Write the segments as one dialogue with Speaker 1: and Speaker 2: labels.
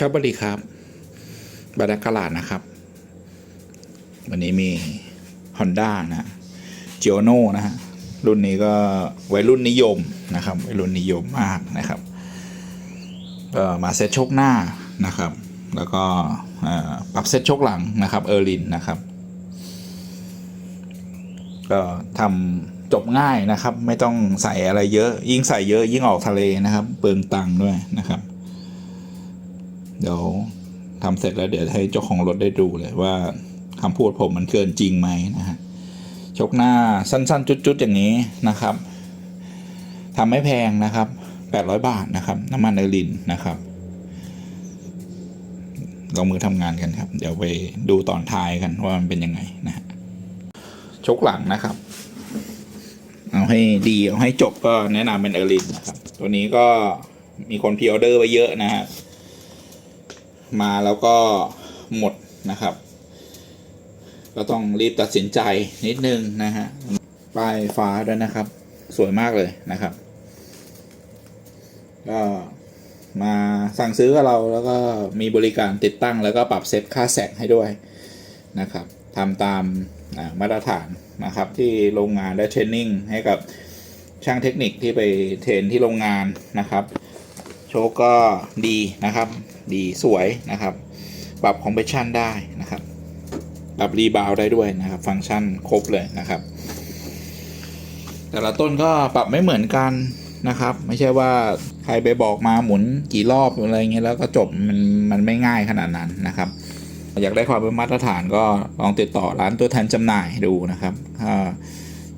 Speaker 1: ครับสวัสดีครับบาดากาลาดนะครับ วันนี้มี Honda นะจิโอโนนะฮะรุ่นนี้ก็วัยรุ่นนิยมนะครับวัยรุ่นนิยมมากนะครับก็มาเซ็ตชคหน้านะครับ แล้วก็ปรับเซ็ตชคหลังนะครับเออร์ลินนะครับ ก็ทำจบง่ายนะครับ ไม่ต้องใส่อะไรเยอะ ยิ่งใส่เยอะยิ่งออกทะเลนะครับ เปลืองตังค์ด้วยนะครับ เดี๋ยวทำเสร็จแล้วเดี๋ยวให้เจ้าของรถได้ดูเลยว่าคำพูดผมมันเกินจริงไหมนะฮะชกหน้าสั้น ๆ จุด ๆ อย่างนี้นะครับทำไม่แพงนะครับ 800 บาทนะครับ น้ำมันไอรินนะครับลงมือทำงานกันครับ เดี๋ยวไปดูตอนท้ายกันว่ามันเป็นยังไงนะฮะชกหลังนะครับ เอาให้ดีเอาให้จบก็แนะนำเป็นเอร์ลินนะครับ ตัวนี้ก็มีคนพรีออเดอร์ไว้เยอะนะฮะ มาแล้วก็หมดนะครับ ก็ต้องรีบตัดสินใจนิดนึงนะฮะป้ายฟ้าด้วยนะครับ สวยมากเลยนะครับ ก็มาสั่งซื้อกับเราแล้วก็มีบริการติดตั้งแล้วก็ปรับเซตค่าแสงให้ด้วยนะครับทำตามมาตรฐานนะครับ ที่โรงงานได้เทรนนิ่งให้กับช่างเทคนิคที่ไปเทรนที่โรงงานนะครับ โชคก็ดีนะครับ ดีสวยนะครับ ปรับคอมเพรสชันได้นะครับปรับรีบาวได้ด้วยนะครับ ฟังก์ชันครบเลยนะครับ แต่ละต้นก็ปรับไม่เหมือนกันนะครับ ไม่ใช่ว่าใครไปบอกมาหมุนกี่รอบอะไรเงี้ยแล้วก็จบมันมันไม่ง่ายขนาดนั้นนะครับ อยากได้ความเป็นมาตรฐานก็ลองติดต่อร้านตัวแทนจำหน่ายดูนะครับ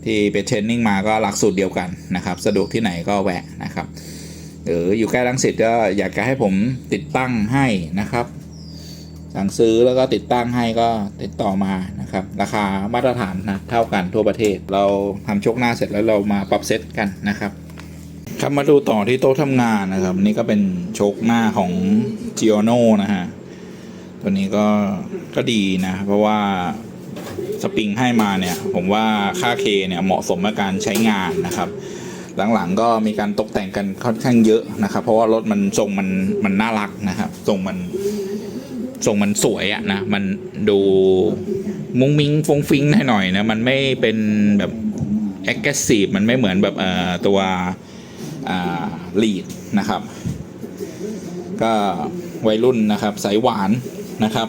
Speaker 1: ที่ไปเทรนนิ่งมาก็หลักสูตรเดียวกันนะครับ สะดวกที่ไหนก็แวะนะครับ หรืออยู่ใกล้รังสิตก็อยากจะให้ผมติดตั้งให้นะครับ สั่งซื้อแล้วก็ติดตั้งให้ก็ติดต่อมานะครับ ราคามาตรฐานนะเท่ากันทั่วประเทศ เราทำชกหน้าเสร็จแล้วเรามาปรับเซตกันนะครับครับมาดูต่อที่โต๊ะทำงานนะครับ นี่ก็เป็นโชกหน้าของ g i o n o นะฮะ ตัวนี้ก็ก็ดีนะ เพราะว่าสปริงให้มาเนี่ย ผมว่าค่าเคเนี่ยเหมาะสมกับการใช้งานนะครับ หลังๆก็มีการตกแต่งกันค่อนข้างเยอะนะครับ เพราะว่ารถมันทรงมันมันน่ารักนะครับทรงมันทรงมันสวยอะนะมันดูมุ้งมิ้งฟงฟิงหน่อยๆนะมันไม่เป็นแบบ aggressive มันไม่เหมือนแบบเอ่อตัวอ่า lead นะครับ ก็วัยรุ่นนะครับสายหวานนะครับ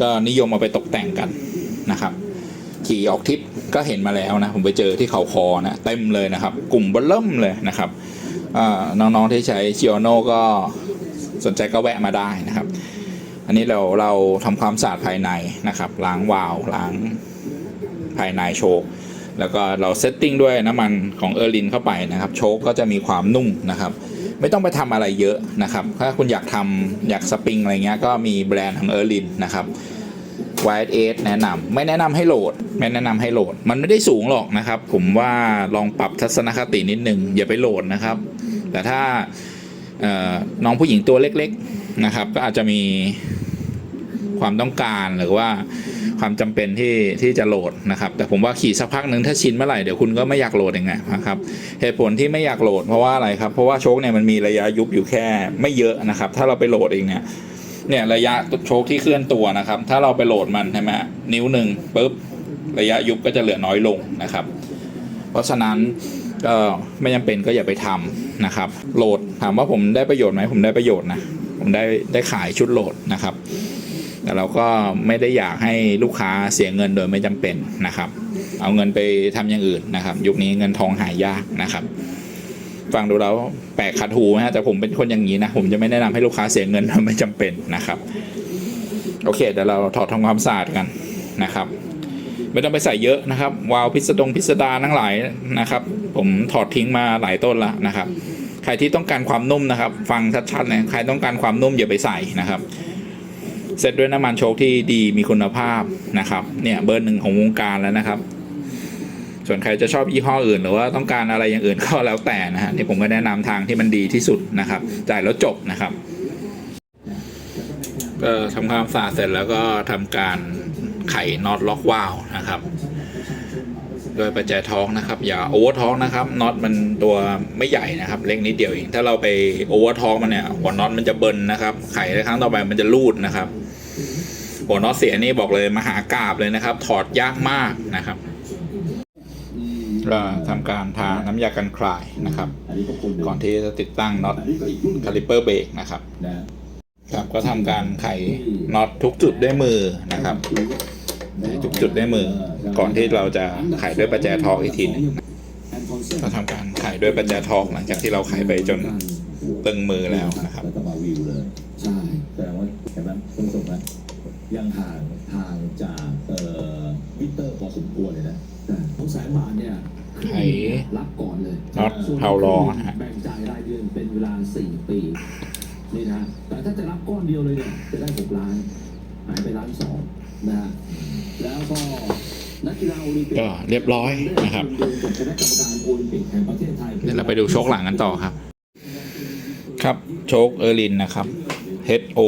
Speaker 1: ก็นิยมเอาไปตกแต่งกันนะครับ ขี่ออกทริปก็เห็นมาแล้วนะ ผมไปเจอที่เขาคอนะเต็มเลยนะครับ กลุ่มเบลเริ่มเลยนะครับน้องๆที่ใช้ชิโอโนก็สนใจก็แวะมาได้นะครับ อันนี้เราเราทำความสะอาดภายในนะครับ ล้างวาล์วล้างภายในโชคแล้วก็เราเซตติ้งด้วยน้ำมันของเออร์ลินเข้าไปนะครับ โชคก็จะมีความนุ่มนะครับ ไม่ต้องไปทำอะไรเยอะนะครับ ถ้าคุณอยากทำอยากสปริงอะไรเงี้ยก็มีแบรนด์ของเออร์ลินนะครับ White 8แนะนำไม่แนะนำให้โหลด ไม่แนะนำให้โหลด มันไม่ได้สูงหรอกนะครับ ผมว่าลองปรับทัศนคตินิดนึง อย่าไปโหลดนะครับ แต่ถ้าน้องผู้หญิงตัวเล็กๆนะครับ ก็อาจจะมีความต้องการหรือว่าความจำเป็นที่ที่จะโหลดนะครับ แต่ผมว่าขี่สักพักหนึ่งถ้าชินเมื่อไหร่เดี๋ยวคุณก็ไม่อยากโหลดยังไงนะครับเหตุผลที่ไม่อยากโหลดเพราะว่าอะไรครับเพราะว่าโชคเนี่ยมันมีระยะยุบอยู่แค่ไม่เยอะนะครับ ถ้าเราไปโหลดเองเนี่ย เนี่ยระยะโชคที่เคลื่อนตัวนะครับ ถ้าเราไปโหลดมันใช่ไหมนิ้วหนึ่งปุ๊บระยะยุบก็จะเหลือน้อยลงนะครับ เพราะฉะนั้นก็ไม่จำเป็นก็อย่าไปทำนะครับ โหลดถามว่าผมได้ประโยชน์ไหมผมได้ประโยชน์นะผมได้ได้ขายชุดโหลดนะครับ แต่เราก็ไม่ได้อยากให้ลูกค้าเสียเงินโดยไม่จำเป็นนะครับ เอาเงินไปทำอย่างอื่นนะครับ ยุคนี้เงินทองหายากนะครับ ฟังดูแล้วแปลกขัดหูนะฮะแต่ผมเป็นคนอย่างนี้นะ ผมจะไม่แนะนำให้ลูกค้าเสียเงินไม่จำเป็นนะครับ โอเคเดี๋ยวเราถอดทำความสะอาดกันนะครับ ไม่ต้องไปใส่เยอะนะครับ วาวพิสดงพิสดารทั้งหลายนะครับ ผมถอดทิ้งมาหลายต้นล้วนะครับ ใครที่ต้องการความนุ่มนะครับ ฟังชัดๆนะใครต้องการความนุ่มอย่าไปใส่นะครับเสร็จด้วยน้ำมันโชคที่ดีมีคุณภาพนะครับ เนี่ยเบอร์หนึ่งของวงการแล้วนะครับ ส่วนใครจะชอบยี่ห้ออื่น หรือว่าต้องการอะไรอย่างอื่นก็แล้วแต่นะฮะที่ผมก็แนะนำทางที่มันดีที่สุดนะครับ จ่ายแล้วจบนะครับก็ทำความสะอาดเสร็จแล้วก็ทำการไขน็อตล็อกวาล์วนะครับโดยประแจท้องนะครับ อย่าโอเวอร์ท้องนะครับน็อตมันตัวไม่ใหญ่นะครับ เล็กนิดเดียวเองถ้าเราไปโอเวอร์ท้องมันเนี่ยหัวน็อตมันจะเบิร์นนะครับไขในครั้งต่อไปมันจะรูดนะครับหัวน็อตเสียนี่บอกเลยมหากราบเลยนะครับ ถอดยากมากนะครับ ทำการทาน้ำยากันคลายนะครับ
Speaker 2: อันนี้ก็คนหนึ่ง
Speaker 1: ก่อนที่จะติดตั้งน็อต
Speaker 2: อันนี้ก็อีกรุ่นหนึ่ง
Speaker 1: คาลิเปอร์เบรกนะครับ
Speaker 2: นะครับ
Speaker 1: ก็ทำการไขน็อตทุกจุดด้วยมือนะครับ ทุกจุดด้วยมือ ก่อนที่เราจะไขด้วยประแจทอกอีกทีหนึงก็ทำการไขด้วยประแจทอกหลังจากที่เราไขไปจนตึงมือแล้วนะครับ
Speaker 2: แล้วก็มาวิวเลยใช่แสดงว่าเห็นไหมคุณผู้ชมนะยังห่างทางจากเอ่อวิกเตอร์พอสมควรเลยนะของแสนบาทเนี่ย
Speaker 1: ไข
Speaker 2: รับก่อนเลย
Speaker 1: น็อตเผาล้อนะฮะ
Speaker 2: แบ่งจ่ายรายเดือนเป็นเวลา4ปีนี่นะแต่ถ้าจะรับก้อนเดียวเลยเนี่ยจะได้6ล้านหายไปล้านสองนะฮะแล้วก็นักกีฬาโอลิมปิก
Speaker 1: ก็เรียบร้อยนะครับ
Speaker 2: คณะกรรมการโอลิมปิกแห่งประเทศไทย
Speaker 1: เดี๋ยวเราไปดูโชคหลังกันต่อครับ ครับโชคเออร์ลินนะครับ HO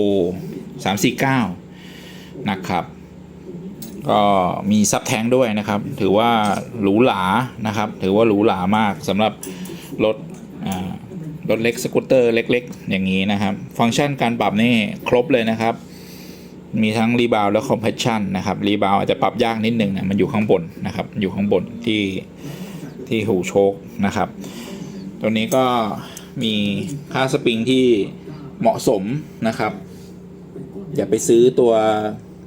Speaker 1: 349 นะครับ ก็มีซับแทงด้วยนะครับ ถือว่าหรูหรานะครับ ถือว่าหรูหรามากสำหรับรถรถเล็กสกูตเตอร์เล็ก ๆ อย่างนี้นะครับ ฟังก์ชันการปรับนี่ครบเลยนะครับ มีทั้งรีบาวและคอมเพรสชันนะครับรีบาวอาจจะปรับยากนิดนึงนะมันอยู่ข้างบนนะครับ อยู่ข้างบนที่ที่หูโชคนะครับ ตัวนี้ก็มีค่าสปริงที่เหมาะสมนะครับ อย่าไปซื้อตัว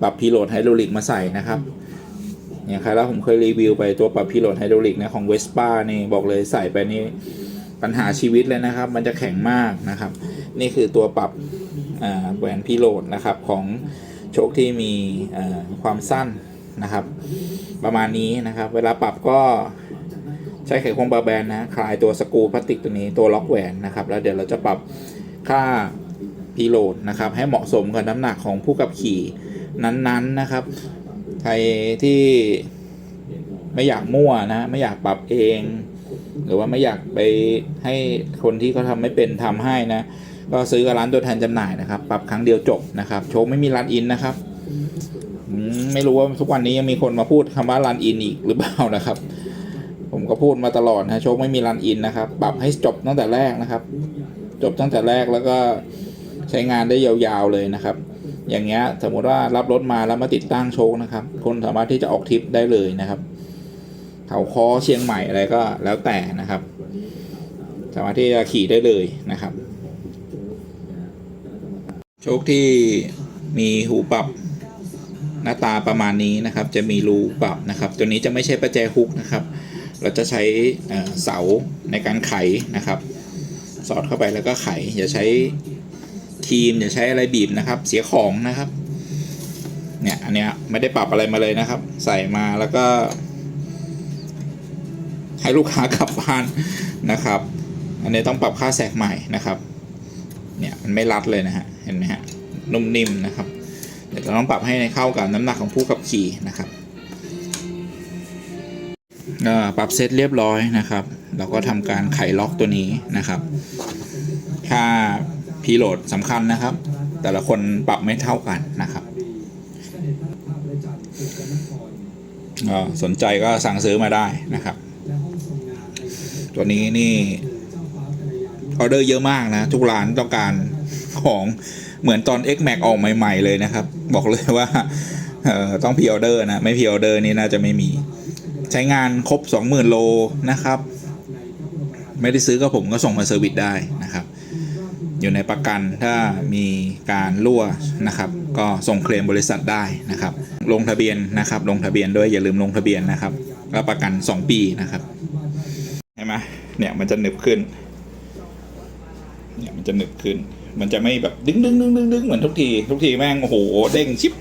Speaker 1: ปรับพีโลดไฮดรอลิกมาใส่นะครับอย่างใครแล้วผมเคยรีวิวไปตัวปรับพีโลดไฮดรอลิกนะของเวสป้านี่บอกเลยใส่ไปนี่ปัญหาชีวิตเลยนะครับ มันจะแข็งมากนะครับ นี่คือตัวปรับแหวนพีโลดนะครับของโชคที่มีความสั้นนะครับ ประมาณนี้นะครับ เวลาปรับก็ใช้ไขควงบาแบนนะคลายตัวสกูพลาสติกตัวนี้ตัวล็อกแหวนนะครับ แล้วเดี๋ยวเราจะปรับค่าพีโลดนะครับ ให้เหมาะสมกับน้ำหนักของผู้ขับขี่ นั้นๆนะครับ ใครที่ไม่อยากมั่วนะไม่อยากปรับเอง หรือว่าไม่อยากไปให้คนที่เขาทำไม่เป็นทำให้นะก็ซื้อกับร้านตัวแทนจำหน่ายนะครับ ปรับครั้งเดียวจบนะครับ โชคไม่มีรันอินนะครับไม่รู้ว่าทุกวันนี้ยังมีคนมาพูดคำว่ารันอินอีกหรือเปล่านะครับ ผมก็พูดมาตลอดนะโชคไม่มีรันอินนะครับ ปรับให้จบตั้งแต่แรกนะครับ จบตั้งแต่แรกแล้วก็ใช้งานได้ยาวๆเลยนะครับ อย่างเงี้ยสมมติว่ารับรถมาแล้วมาติดตั้งโชคนะครับ คนสามารถที่จะออกทริปได้เลยนะครับเขาคอเชียงใหม่อะไรก็แล้วแต่นะครับ สามารถที่จะขี่ได้เลยนะครับ โชคที่มีหูปรับหน้าตาประมาณนี้นะครับ จะมีรูปรับนะครับ ตัวนี้จะไม่ใช่ประแจฮุกนะครับ เราจะใช้เอ่อเสาในการไขนะครับ สอดเข้าไปแล้วก็ไขอย่าใช้ ครีมอย่าใช้อะไรบีบนะครับ เสียของนะครับเนี่ยอันเนี้ยไม่ได้ปรับอะไรมาเลยนะครับ ใส่มาแล้วก็ ให้ลูกค้ากลับบ้านนะครับ อันนี้ต้องปรับค่าแสกใหม่นะครับเนี่ยมันไม่รัดเลยนะฮะเห็นไหมฮะนุ่มนิ่มนะครับเดี๋ยวเราต้องปรับให้เข้ากับน้ำหนักของผู้ขับขี่นะครับปรับเซตเรียบร้อยนะครับ เราก็ทำการไขล็อกตัวนี้นะครับค่า พีโหลดสำคัญนะครับ แต่ละคนปรับไม่เท่ากันนะครับสนใจก็สั่งซื้อมาได้นะครับ ตัวนี้นี่ออเดอร์เยอะมากนะ ทุกร้านต้องการของเหมือนตอน X Max ออกใหม่ ๆ เลยนะครับ บอกเลยว่าต้องพ r ออเดอร์นะ ไม่พ r ออเดอร์นี่น่าจะไม่มี ใช้งานครบ 20,000 โลนะครับ ไม่ได้ซื้อก็ผมก็ส่งมาเซอร์วิสได้นะครับ อยู่ในประกันถ้ามีการรั่วนะครับ ก็ส่งเคลมบริษัทได้นะครับ ลงทะเบียนนะครับ ลงทะเบียนด้วยอย่าลืมลงทะเบียนนะครับแล้วประกัน 2 ปีนะครับเห็นไหมเนี่ยมันจะหนึบขึ้นเนี่ยมันจะหนึบขึ้น มันจะไม่แบบดึงดึงดึงดึงดึงเหมือนทุกที ทุกทีแม่งโอ้โหเด้งชิป